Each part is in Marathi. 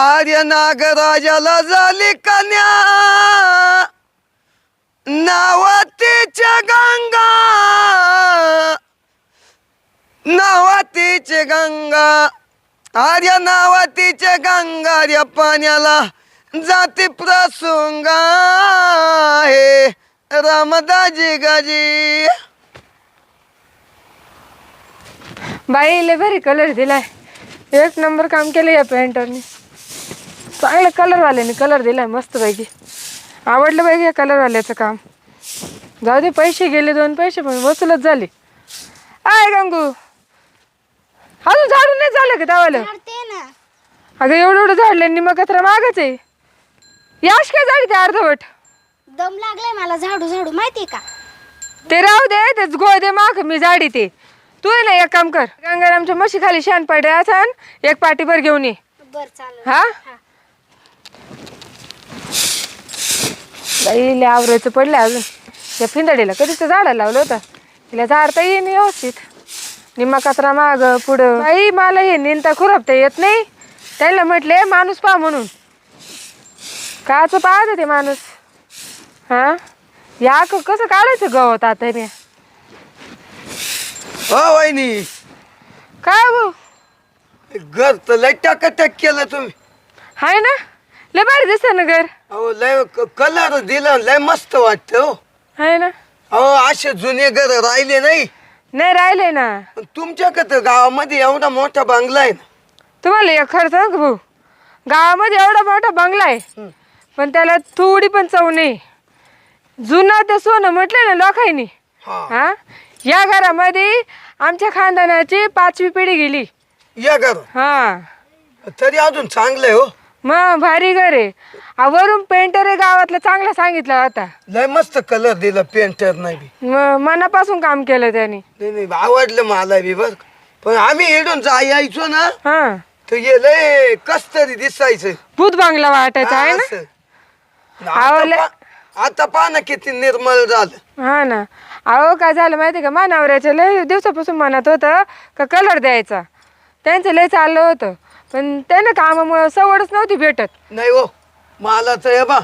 आर्य नागराजाला झाली कन्या. नावातीच्या गंगा. नावातीचे गंगा. आर्य नावातीचे गंगा. या पाण्याला जाती प्रसुंगा हे रामदाजी गाजी. बाई लय भारी कलर दिलाय. एक नंबर काम केलं या पेंटरने चांगलं कलरवाल्याने कलर दिलाय मस्त पैकी आवडलं पाहिजे या कलरवाल्याचं काम. जाऊ दे पैसे गेले दोन पैसे पण वसूलच झाले. आय गंगू! अजून झाडून नाही झालं का दावालं अगं एवढं एवढं झाडलं निम्मा कचरा मागच आहे. याश काय झाली ते अर्धवट. दम लागलाय मला झाडू झाडू माहितीये का? ते राहू दे तेच गोळ दे माग मी जाडी ते. तू ये ना एक काम कर. गंगारामच्या म्हशी खाली शान पडे असन एक पाठीभर घेऊन ये. बर चालेल. हा. बाई आवरायचं पडलं अजून. या फिंदडीला कधीच झाडाला लावलं होतं. तिला झाडता येईन व्यवस्थित. निम्मा कचरा माग पुढं. बाई मला हे निंता खुरपता येत नाही. त्याला म्हटले माणूस पहा म्हणून. काच पाहत ते माणूस. हा? या कसं काढायचं गवत आता मी? हो वहिनी. काय भाऊ घर तर लय टाकाटक केलं तुम्ही. हाय ना? लय भारी दिसत ना घर. अहो लय कलर दिला लय मस्त वाटत हो. हाय ना? अहो असे जुने घर राहिले नाही. नाही राहिले ना. पण तुमच्याकडं गावामध्ये एवढा मोठा बंगला आहे ना. तुम्हाला एक खरं सांग भाऊ? गावामध्ये एवढा मोठा बंगला आहे. पण त्याला थोडी पण चव नाही. जुना ते सोनं म्हटलं ना लोकांनी. हा. हा? या घरामध्ये आमच्या खानदानाची पाचवी पिढी गेली. या घर हा. तरी अजून चांगलं आहे हो. मग भारी घर आहे. आ, वरून पेंटर आहे गावातला चांगला सांगितला होता लय मस्त कलर दिला पेंटर नाही बी. मनापासून काम केलं त्याने. नाही नाही आवडलं मला बी बर पण आम्ही इडून जा यायचो ना हा. तर ये लय कस तरी दिसायचं. भूत बांगला वाटायचा आहे ना? असं. आता लय- पा- आता किती निर्मळ झालं. हा ना. अहो काय झालं माहिती का? मानावऱ्याच्या लय दिवसापासून मनात होतं का कलर द्यायचा. त्यांचं लय चाललं होतं. पण त्यानं कामामुळं सवडच नव्हती भेटत. नाही हो मला तर हे बा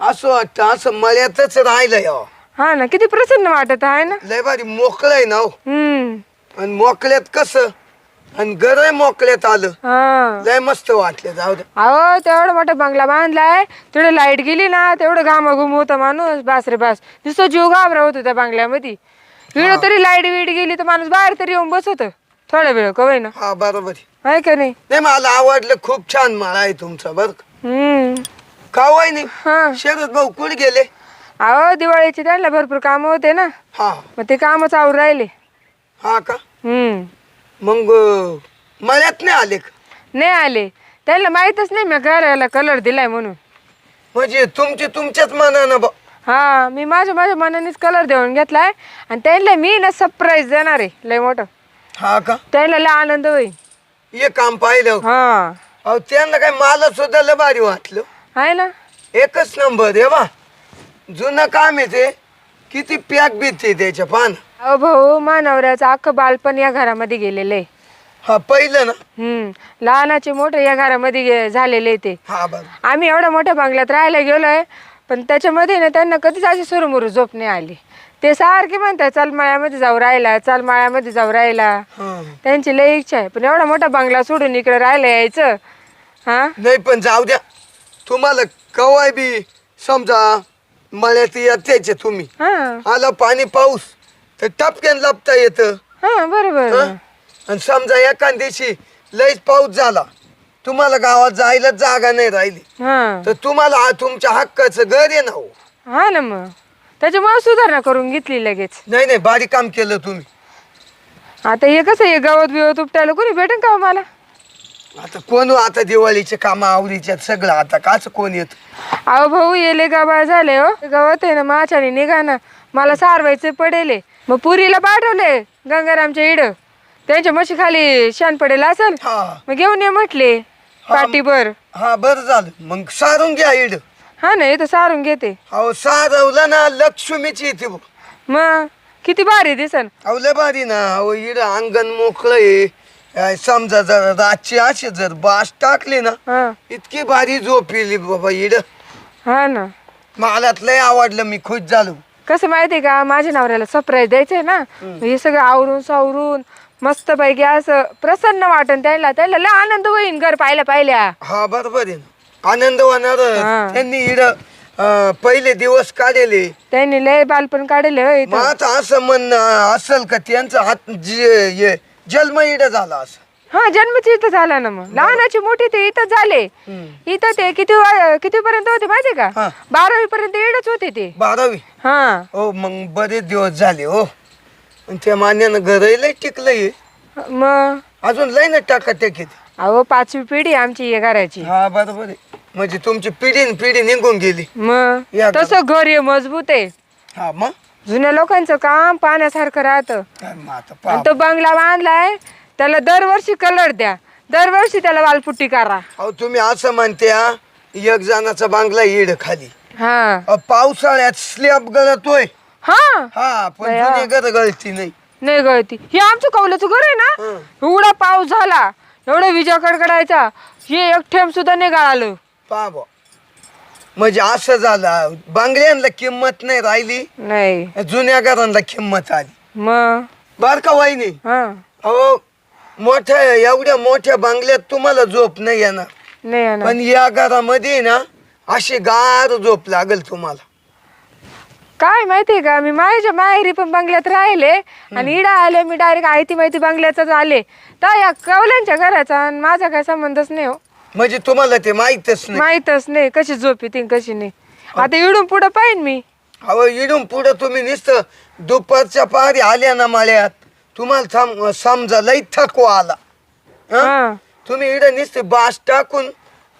असं वाटतं असं मळ्यातच राहिलंय हो. हा ना किती प्रसन्न वाटत आहे ना. लय भारी मोकळं आहे ना हो. हम्म. आणि मोकळ्यात कसं? आणि घर मोकळ्यात आलं. हा. लय मस्त वाटलं जाऊ दे. अहो तेवढा मोठा बंगला बांधलाय तेवढं लाइट गेली ना तेवढं घामाघूम होतं माणूस बास रे बास. नुसतं जीव घाबरा होतो त्या बंगल्यामध्ये. इकडं तरी लाइट बीट गेली तर माणूस बाहेर तरी येऊन बसत थोडा वेळ कवय ना हा बरोबर आहे. आहे का नाही? नाही मला आवडलं खूप छान माळा आहे तुमचा बर हम्म. का वय नाही हा. शरद भाऊ कुठे गेले? अहो दिवाळीचे त्यांना भरपूर कामं होते ना. हा. मग ते कामच आवरून राहिले. हा का? हम्म. मग अं, मळ्यात नाही आले का? नाही आले. त्यांना माहीतच नाही मी घराला कलर दिलाय म्हणून. म्हणजे तुमचे तुमच्याच मनानं बा हा मी माझ्या माझ्या मनानेच कलर देऊन घेतलाय. आणि त्यांना मी ना सरप्राईज देणार आहे. लय मोठं. हा का? त्यांना लय आनंद होईल. हे काम पाहिलं. हा. अहो त्यांना काय मला सुद्धा लय भारी वाटलं. आहे ना? एकच नंबर आहे बा. जुनं काम आहे ते. किती पॅक भीती त्याच्या पान. अहो भाऊ मानवऱ्याचं अख्खं बालपण या घरामध्ये गेलेलं आहे हा पहिलं ना? हम्म. लहानाचे मोठे या घरामध्ये गे- झालेले आहे ते. हा बरं. आम्ही एवढ्या मोठ्या बंगल्यात राहायला गेलोय पण त्याच्यामध्ये ना त्यांना कधीच अशी सुरमुरू झोप नाही आली. ते सारखे म्हणतात चल माळ्यामध्ये जाऊ राहिला चल माळ्यामध्ये जाऊ राहिला. त्यांची लय इच्छा आहे. पण एवढा मोठा बंगला सोडून इकडे राहायला यायचं हा? नाही पण जाऊ द्या. तुम्हाला कवाय बी समजा मळ्यात येत्याचे तुम्ही. हा. आलं पाणी पाऊस तर टपक्यान लपता येतं. हा बरोबर. हं? आणि समजा एका दिवशी लयच पाऊस झाला तुम्हाला गावात जायला जागा नाही राहिली. हा. तर तुम्हाला तुमच्या हक्काचं घर आहे ना हो. हा ना मग. त्याच्यामुळे सुधारणा करून घेतली लगेच. नाही नाही बारीक काम केलं तुम्ही. आता हे कसं हे गवत बिवत उपटायला कोणी भेटेन का हो मला? आता कोण हो आता दिवाळीचे काम आवडीच्यात सगळं? आता काच कोण येत? अहो भाऊ येले गाबाळ झाले हो. गवत आहे ना माछाने निघा ना मला सारवायचे पडेले मग पुरीला पाठवले गंगारामच्या इड. त्यांच्या म्हशी खाली शान पडेल असेल. हा. मग घेऊन ये म्हटले पाठीभर. हा बरं झालं. मग सारून घ्या इड. हा ना इथं सारून घेते. अहो सारवलं ना लक्ष्मीची येते बघ मग किती भारी दिसन. अहो लय भारी ना अहो इड अंगण मोकळं आहे. काय समजा जर रातची अशी जर बास टाकली ना हा. इतकी भारी झोप येली बाबा इड. हा ना. मला लय आवडलं मी खुश झालो. कसं माहितीये का माझ्या नवऱ्याला सरप्राईज द्यायचंय ना. हे सगळं आवरून सावरून मस्त पैकी असं प्रसन्न वाटन त्याला. त्याला लय आनंद होईन घर पाहिल्या पाहिल्या. हा बरोबर आहे. ना आनंद होणार. हा. त्यांनी इड पहिले दिवस काढले. त्यांनी लय बालपण काढले होय इथं. आता असं म्हणणं असेल का त्यांचा हात जे- हे जन्म इड झाला असं. हा जन्मच इथं झाला ना मग. लहानाची मोठी ते इथं झाले. इथं ते किती किती पर्यंत होते माहितीये हा. का? बारावी पर्यंत इडच होते ते. बारावी. हा. हो मग बरेच दिवस झाले हो. आणि त्या मान्यानं घरही लय टिकलंय मग? अजून लय ना टाका टेकीत अहो पाचवी पिढी आमची या घराची. हा बरोबर आहे. म्हणजे तुमची पिढी न पिढी निघून गेली. मग? या घरात. तसं घर हे मजबूत आहे. हा मग? जुन्या लोकांचं काम पाण्यासारखं राहतं. काय मग आता आणि पहा. तो बंगला बांधलाय त्याला दरवर्षी कलर द्या. दरवर्षी त्याला वालपुट्टी करा. अहो तुम्ही असं म्हणते हा, एक जणाचा बांगला येड खाली. हा. अहो, पावसाळ्यात स्लॅब गळतोय. हा. हा पण बया. जुने घर गळती नाही. नाही गळती. हे आमचं कौलाचं घर आहे ना? हं. एवढा पाऊस झाला एवढा विजा कडकडायचा हे एक थेंब सुद्धा नाही गळालं. पहा बुवा. म्हणजे असं झालं बांगड्यांना किंमत नाही राहिली. नाही. जुन्या घरांना किंमत आली. मग? बर का वहिनी? हा. अहो मोठ्या एवढ्या मोठ्या बांगल्यात तुम्हाला झोप नाही येणार. नाही येणार. पण या घरामध्ये ना अशी गार झोप लागल तुम्हाला. काय माहितीये का मी माझ्या माहेरी पण बंगल्यात राहिले आणि इडा आले मी डायरेक्ट आयती माहिती बंगल्यातच आले. तर या कवल्यांच्या घराचा आणि माझा काय संबंधच नाही हो. म्हणजे तुम्हाला ते माहीतच नाही. माहीतच नाही कशी झोप येते कशी नाही. आता इडून पुढं पाहिन मी. अहो इडून पुढं तुम्ही नुसतं दुपारच्या पारी आल्या ना माळ्यात. तुम्हाला समजा लई थकवा आला. हं? हा. तुम्ही इडं नुसते बास टाकून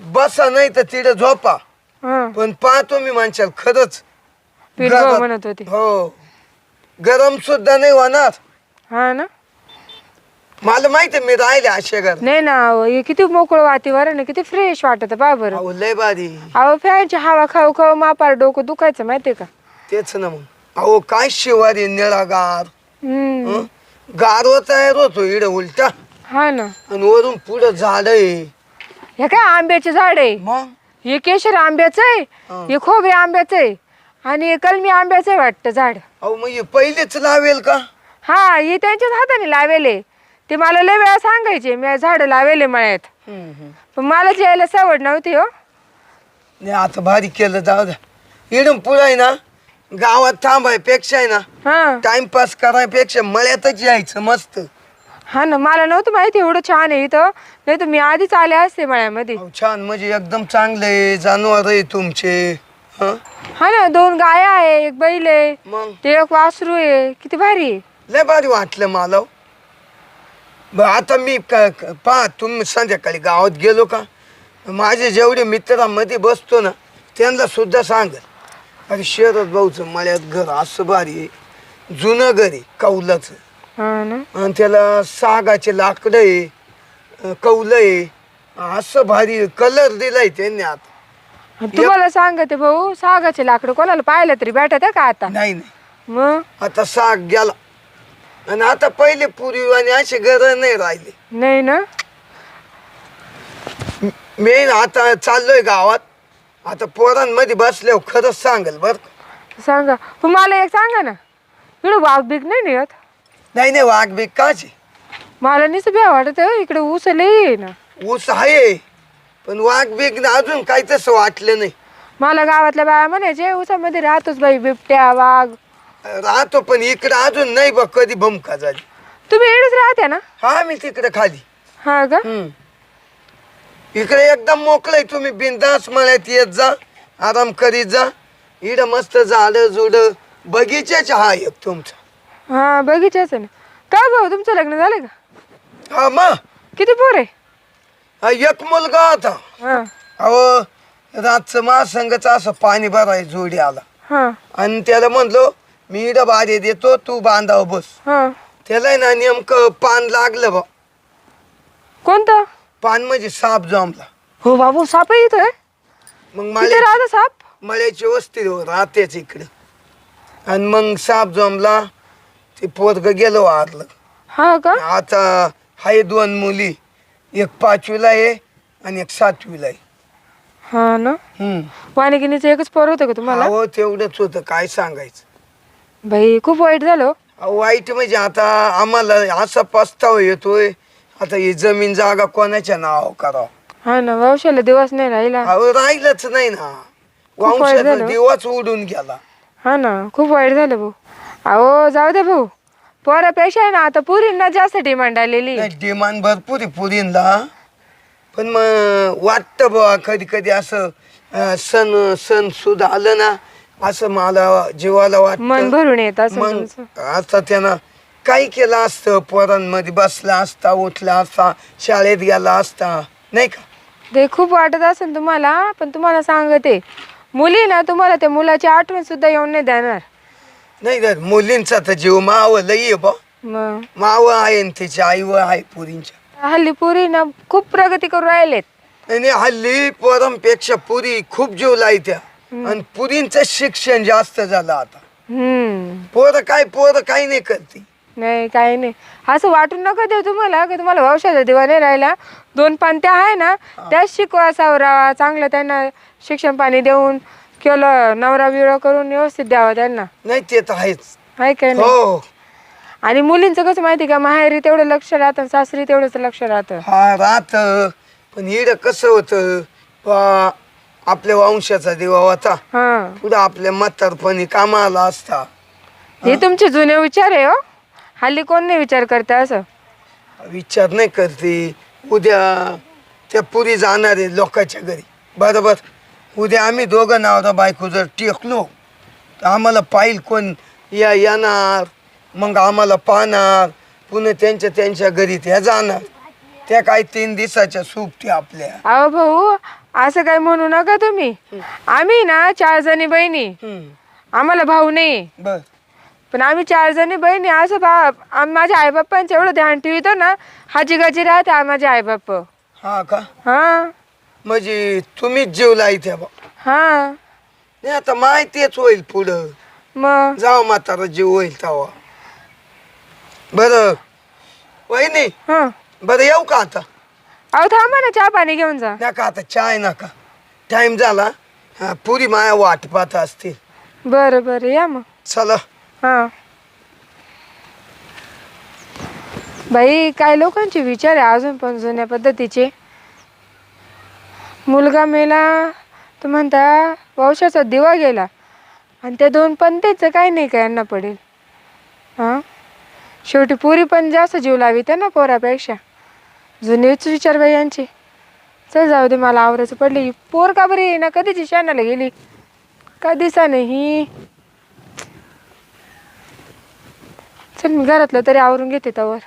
बसा नाही तर तिडं झोपा. हा. पण पहा तुम्ही म्हणशाल खरंच. म्हणत होती. हो. गरम सुद्धा नाही होणार. हा ना? मला माहिती आहे, मी राहिले अशा घर. नाही ना अहो, हे किती मोकळं वातावरण आहे किती फ्रेश वाटत पा बरं. अहो लय बारी अहो फॅनची हवा खाऊ खाऊ मापार डोकं दुखायचं माहितीये का? तेच ना मग. अहो काय शिवारी निळागार हम्म. हं? गारवा तयार होतो इड उलटा हा ना. आणि वरून पुढं झाड आहे. हे काय आंब्याचे झाड आहे? मग? हे केशर आंब्याचं आहे हा. हे खोबे आंब्याचं आहे आणि हे कलमी आंब्याचं आहे वाटतं झाड. अहो मग हे पहिलेच लावेल का? हा हे त्यांच्याच हाताने लावेले. ते मला लय वेळा सांगायचे मी झाड लावेले मळ्यात. पण मला यायला सवड नव्हती हो. नाही आता भारी केलं जाऊ द्या. इडून पुढं आहे ना गावात थांबायपेक्षा आहे ना हा. टाइमपास करायपेक्षा मळ्यातच यायचं मस्त. हा ना मला नव्हतं माहिती एवढं छान आहे इथं. नाही तर मी आधीच आले असते मळ्यामध्ये. अहो, छान म्हणजे एकदम चांगलं आहे जनावर आहे तुमचे. हं? हा ना दोन गाया आहे एक बैल आहे मग? ते एक वासरू आहे किती भारी आहे. लय भारी वाटलं मला. हो. आता मी क- क- पहा तुम्ही संध्याकाळी गावात गेलो का? माझे जेवढे मित्रांमध्ये बसतो ना त्यांना सुद्धा सांगल. अरे शरद भाऊचं मळ्यात घर असं भारी आहे. जुनं घर आहे कौलाचं. हा ना? आणि त्याला सागाचे लाकडं आहे अं, कौलं आहे. असं भारी कलर दिलाय त्यांनी आता. तुम्हाला सांगते भाऊ सागाचे लाकडं कोणाला पाहिलं तरी भेटत आहे का आता? नाही नाही. मग? आता साग गेला. आणि आता पहिले पूर्वी आणि असे घर नाही राहिले. नाही ना? मी आता चाललोय गावात. आता पोरांमध्ये बसल्यावर खरंच सांगेल बर सांगा. पण मला एक सांगा ना. इकडं वाघ बिग नाही ना येत नाही नाही वाघ बी काची मला नीच भ्या वाटत इकडे ऊस आहे ना. ऊस आहे पण वाघ बीग अजून काही तसं वाटलं नाही. मला गावातल्या बाया म्हणायचे ऊसामध्ये राहतोच बाई बिबट्या वाघ. राहतो पण इकडं अजून नाही बघ कधी भूमिका झाली. तुम्ही इकडेच राहते ना? हा मी तिकडे खाली. हा का? हम्म. इकडे एकदम मोकळय तुम्ही बिंदास मळ्यात येत जा आराम करीत जा. इड मस्त झाडं जुड बगीचाच हा एक तुमचा. हा बगीचाच आहे ना. काय भाऊ तुमचं लग्न झालं का? हा मग किती पोर आहे? हा एक मुलगा होता. हा. अहो रातचं महासंघच असं पाणी भराय जोडी आला. हा. आणि त्याला म्हणलो मी इड बारी देतो तू बांधाव बस. हा. त्याला आहे ना नेमकं पान लागलं बा. कोणतं? पान म्हणजे साप जमला. हो बाबू साप येतोय मग किती मला राहतं साप. मळ्याची वस्ती हो राहतेच इकडं. आणि मग साप जमला ते पोरग गेलो वारलं. हा का? आता हाय दोन मुली एक पाचवीला आहे आणि एक सातवीला आहे. हा ना? हम्म. वाणिकिनीचं एकच पोर होतं का तुम्हाला? अहो तेवढंच होतं काय सांगायचं. बाई खूप वाईट झालं हो. वाईट म्हणजे आता आम्हाला असा पस्ताव येतोय. आता ही जमीन जागा कोणाच्या नाव करावं? हा ना वंशाला दिवस नाही राहिला. अहो राहिलंच नाही ना. खूप वाईट झालं. दिवस उडून गेला. हा ना खूप वाईट झालं भाऊ. अहो जाऊ दे भाऊ. पोरापेक्षा आहे ना आता पुरींना जास्त डिमांड आलेली नाही डिमांड भरपूर आहे पुरींला पण मग वाटतं बुवा कधी कधी असं अं, सण सण सुद्धा आलं ना असं मला जीवाला मन वाटतं भरून येत असं मग तुमचं. आता त्यानं काही केलं असतं पोरांमध्ये बसला असता उठला असता शाळेत गेला असता नाही का? ते खूप वाटत असेल तुम्हाला पण तुम्हाला सांगते मुली ना तुम्हाला त्या मुलाची आठवण सुद्धा येऊन नाही देणार. नाही तर मुलींचा तर जीव माव लई आहे बा. मग? माव आहे आणि तिची आई व आहे पुरींच्या. हल्ली पुरी ना खूप प्रगती करून राहिलेत. आणि हल्ली पोरांपेक्षा पुरी खूप जीव लायत्या. आणि पुरींचं शिक्षण जास्त झालं आता. हम्म. पोरं काय पोरं काही नाही करते. नाही काही नाही. असं वाटून नका देऊ तुम्हाला की तुम्हाला वंशाचा दिवा नाही राहिला. दोन पंत्या आहे ना त्याच शिकवा सावरावा चांगलं त्यांना शिक्षण पाणी देऊन केलं नवरा बिवरा करून व्यवस्थित द्यावा त्यांना. नाही ते तर आहेच. आहे काय नाही? हो. आणि मुलींचं कसं माहिती का? माहेरी तेवढं लक्ष राहतं सासरी तेवढंच लक्ष राहतं. हा राहत. पण इड कसं होतं? बा, आपल्या वंशाचा दिवा होता. हा. पुढं आपल्या म्हातारपणी कामाला असता. हे तुमचे जुने विचार आहे हो? हल्ली कोण नाही विचार करते असं? विचार नाही करते. उद्या त्या पुरी जाणार आहे लोकांच्या घरी. बरोबर? उद्या आम्ही दोघं नावरा बायको जर टेकलो तर आम्हाला पाहिल कोण या येणार मग आम्हाला पाहणार पुन्हा त्यांच्या त्यांच्या घरी त्या जाणार. त्या काही तीन दिवसाच्या सुपत्या आपल्या. अहो भाऊ असं काय म्हणू नका तुम्ही. आम्ही ना चार जणी बहिणी. आम्हाला भाऊ नाही. बर. पण आम्ही चार जणी बहिणी असं बा आम- माझ्या आईबापांचं एवढं ध्यान ठेवतो ना हाजी गाजी राहते आ- माझे आईबाप. हा का? हा. म्हणजे तुम्हीच जीव लायत्या बा. हा. नाही आता माहितीच होईल पुढं. मग? जाऊ म्हातारा जीव होईल तेव्हा बरं. वहिनी हा. बरं येऊ का आता? अहो थांबा ना चहा पाणी घेऊन जा. नका आता चाय नका. टाइम झाला. हा, पुरी माया वाट पाहत असतील. बरं बरं या मग. चला. हा. बाई काय लोकांचे विचार आहे अजून पण जुन्या पद्धतीचे? मुलगा मेला तर म्हणता वंशाचा दिवा गेला. आणि त्या दोन पंथेचं काय नाही का यांना पडेल? हां? शेवटी पुरी पण जास्त जीव लावी ना पोरापेक्षा. जुनेच विचार बाई यांचे. चल जाऊ दे मला आवरायचं पडले ही पोर का बरी ना? कधीची शानाला गेली? का दिसा नाही? चल मी घरातलं तरी आवरून घेते तवर.